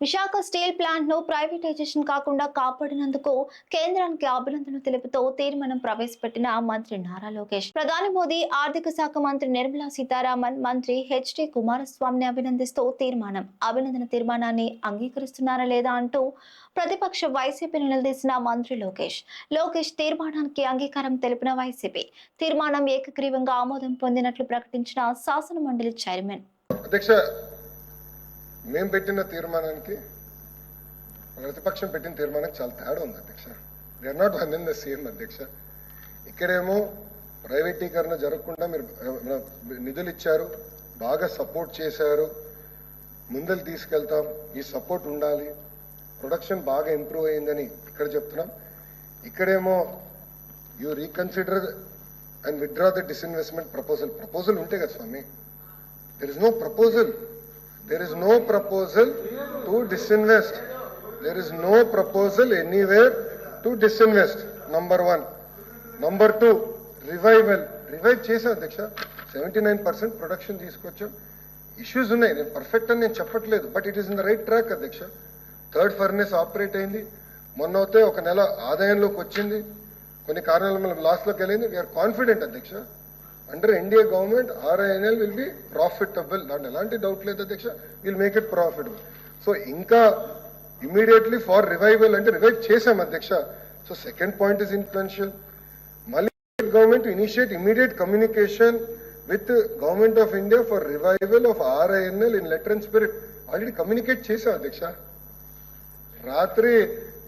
Visakha steel ప్లాంట్ను privatisation కాకుండా కాపాడినందుకు కేంద్రానికి అభినందనలు తెలుపుతూ తీర్మానం ప్రవేశపెట్టిన మంత్రి నారా లోకేష్. ప్రధాని మోదీ ఆర్థిక శాఖ మంత్రి నిర్మలా సీతారామన్ మంత్రి హెచ్డి కుమారస్వామిని అభినందిస్తూ తీర్మానం. అభినందన తీర్మానాన్ని అంగీకరిస్తున్నారా లేదా అంటూ ప్రతిపక్ష వైసీపీ నిలదీసిన మంత్రి లోకేష్. లోకేష్ తీర్మానానికి అంగీకారం తెలిపిన వైసీపీ. తీర్మానం ఏకగ్రీవంగా ఆమోదం పొందినట్లు ప్రకటించిన శాసన మండలి చైర్మన్. అధ్యక్ష మేము పెట్టిన తీర్మానానికి ప్రతిపక్షం పెట్టిన తీర్మానానికి చాలా తేడా ఉంది అధ్యక్ష. They are not one in the same అధ్యక్ష. ఇక్కడేమో ప్రైవేటీకరణ జరగకుండా మీరు నిధులు ఇచ్చారు బాగా సపోర్ట్ చేశారు ముందలు తీసుకెళ్తాం ఈ సపోర్ట్ ఉండాలి ప్రొడక్షన్ బాగా ఇంప్రూవ్ అయిందని ఇక్కడ చెప్తున్నాం. ఇక్కడేమో you reconsider and withdraw the disinvestment proposal proposal ఉంటే కదా స్వామి. There is no proposal There is no proposal to disinvest. There is no proposal anywhere to disinvest. Number one. Number two, revival. Revive చేశాం అధ్యక్ష seventy nine percent production తీసుకొచ్చాం issues ఉన్నాయి నేను perfect అని నేను చెప్పట్లేదు but it is in the right track అధ్యక్ష third furnace operate అయింది మొన్న అయితే ఒక నెల ఆదాయంలోకి వచ్చింది కొన్ని కారణాల మనం లాస్లోకి వెళ్ళింది వీఆర్ కాన్ఫిడెంట్ అధ్యక్ష under NDA government RINL will be profitable దాంట్లో ఎలాంటి డౌట్ లేదు అధ్యక్ష. Will make it profitable so ఇంకా ఇమీడియట్లీ ఫార్ రివైవల్ అంటే రివైవ్ చేసాం అధ్యక్ష. So second point is influential మళ్ళీ government initiate immediate communication with government of India for revival of RINL in letter and spirit already communicate చేసాం అధ్యక్ష. రాత్రి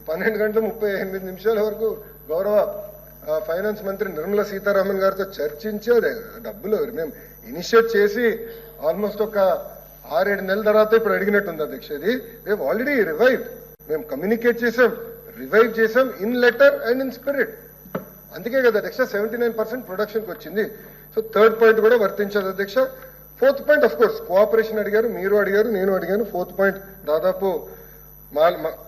పన్నెండు గంటల ముప్పై ఎనిమిది నిమిషాల వరకు గౌరవ ఫైనాన్స్ మంత్రి నిర్మలా సీతారామన్ గారితో చర్చించి అదే డబ్బులు మేము ఇనిషియేట్ చేసి ఆల్మోస్ట్ ఒక ఆరేడు నెలల తర్వాత ఇప్పుడు అడిగినట్టుంది అధ్యక్ష ఇది మేము ఆల్రెడీ రివైవ్ మేము కమ్యూనికేట్ చేసాం రివైవ్ చేసాం in letter and in spirit అందుకే కదా అధ్యక్ష సెవెంటీ నైన్ పర్సెంట్ ప్రొడక్షన్కి వచ్చింది. సో థర్డ్ పాయింట్ కూడా వర్తించదు అధ్యక్ష fourth point of course cooperation అడిగారు మీరు అడిగారు నేను అడిగాను. ఫోర్త్ పాయింట్ దాదాపు మా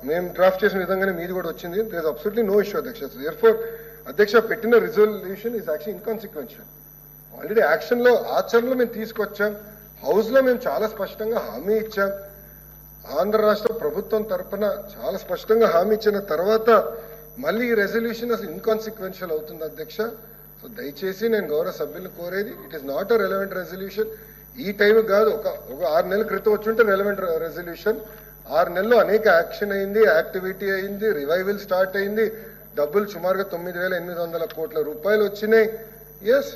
మేము డ్రాఫ్ట్ చేసిన విధంగానే మీది కూడా వచ్చింది. దేర్ అబ్సల్యూట్లీ నో ఇష్యూ అధ్యక్ష దేర్ అధ్యక్ష పెట్టిన resolution is actual inconsequential already యాక్షన్లో ఆచరణలో మేము తీసుకొచ్చాం. హౌస్లో మేము చాలా స్పష్టంగా హామీ ఇచ్చాం. ఆంధ్ర రాష్ట్ర ప్రభుత్వం తరఫున చాలా స్పష్టంగా హామీ ఇచ్చిన తర్వాత మళ్ళీ ఈ రెజల్యూషన్ అసలు ఇన్కాన్సిక్వెన్షియల్ అవుతుంది అధ్యక్ష. సో దయచేసి నేను గౌరవ సభ్యులు కోరేది it is not a relevant resolution ఈ టైం కాదు ఒక ఒక ఆరు నెలల క్రితం వచ్చుంటే రెలవెంట్ రెజల్యూషన్ ఆరు నెలల్లో అనేక యాక్షన్ అయింది యాక్టివిటీ అయింది రివైవల్ స్టార్ట్ అయింది. డబ్బులు సుమారుగా తొమ్మిది వేల ఎనిమిది వందల కోట్ల రూపాయలు వచ్చినాయి. ఎస్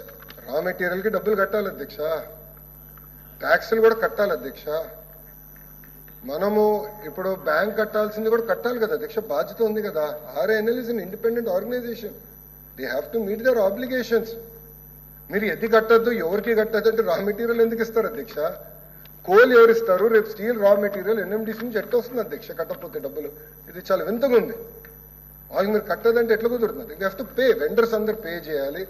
రా మెటీరియల్కి డబ్బులు కట్టాలి అధ్యక్ష. ట్యాక్స్లు కూడా కట్టాలి అధ్యక్ష. మనము ఇప్పుడు బ్యాంక్ కట్టాల్సింది కూడా కట్టాలి కదా అధ్యక్ష. బాధ్యత ఉంది కదా. RNL is an independent organization they have to meet their obligations మీరు ఎది కట్టద్దు ఎవరికి కట్టద్దు అంటే రా మెటీరియల్ ఎందుకు ఇస్తారు అధ్యక్ష? కోల్ ఎవరు ఇస్తారు? రేపు స్టీల్ రా మెటీరియల్ ఎన్ఎండిసి నుంచి ఎట్ట వస్తుంది అధ్యక్ష కట్టకపోతే డబ్బులు? ఇది చాలా వింతగా ఉంది. వాళ్ళు మీరు కట్టదంటే ఎట్లా కుదురుతుంది? You have to pay vendors అందరు పే చేయాలి.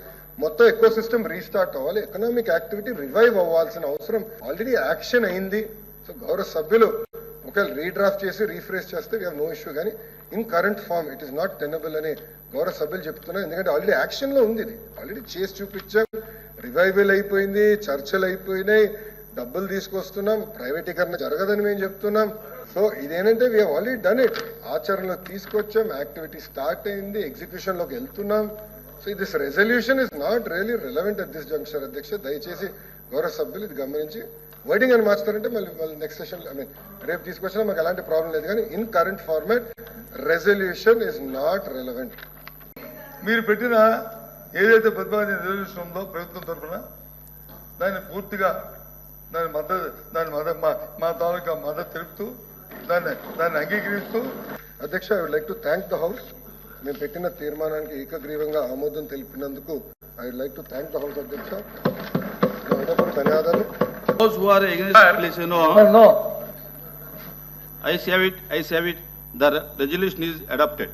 మొత్తం ఎకో సిస్టమ్ రీస్టార్ట్ అవ్వాలి. ఎకనామిక్ యాక్టివిటీ రివైవ్ అవ్వాల్సిన అవసరం ఆల్రెడీ యాక్షన్ అయింది. సో గౌరవ సభ్యులు ఒకవేళ రీడ్రాఫ్ట్ చేసి రీఫ్రేస్ చేస్తే వీ నో ఇష్యూ కానీ in current form it is not tenable అని గౌరవ సభ్యులు చెప్తున్నారు. ఎందుకంటే ఆల్రెడీ యాక్షన్లో ఉంది ఇది. ఆల్రెడీ చేసి చూపించాం. రివైవల్ అయిపోయింది చర్చలు అయిపోయినాయి. డబ్బులు తీసుకొస్తున్నాం ప్రైవేటీకరణ జరగదని మేము చెప్తున్నాం. సో ఇదేంటంటే వీ ఆల్రెడీ డన్ ఇట్ ఆచరణలో తీసుకొచ్చాం యాక్టివిటీ స్టార్ట్ అయింది ఎగ్జిక్యూషన్లోకి వెళ్తున్నాం. So this resolution is not really relevant at this junction అధ్యక్ష. దయచేసి గౌరవ సభ్యులు ఇది గమనించి వర్డింగ్ అని మార్చుతారంటే మళ్ళీ మళ్ళీ నెక్స్ట్ సెషన్ ఐ మీన్ రేపు తీసుకొచ్చినా మాకు ఎలాంటి ప్రాబ్లం లేదు. కానీ in current format resolution is not relevant మీరు పెట్టిన ఏదైతే ప్రతిపాదన రెజల్యూషన్ ఉందో ప్రభుత్వం తరఫున దాన్ని పూర్తిగా దాని మద్దతు దాని మద్దతు మా మా తాలూకా మద్దతు తెలుపుతూ దాన్ని దాన్ని అంగీకరిస్తూ అధ్యక్ష I would like to thank the house మేము పెట్టిన తీర్మానానికి ఏకగ్రీవంగా ఆమోదం తెలిపినందుకు I would like to thank the house అధ్యక్ష. ధన్యవాదాలు. Those who are against, please, you know, no I say it, I say it, the resolution is adopted.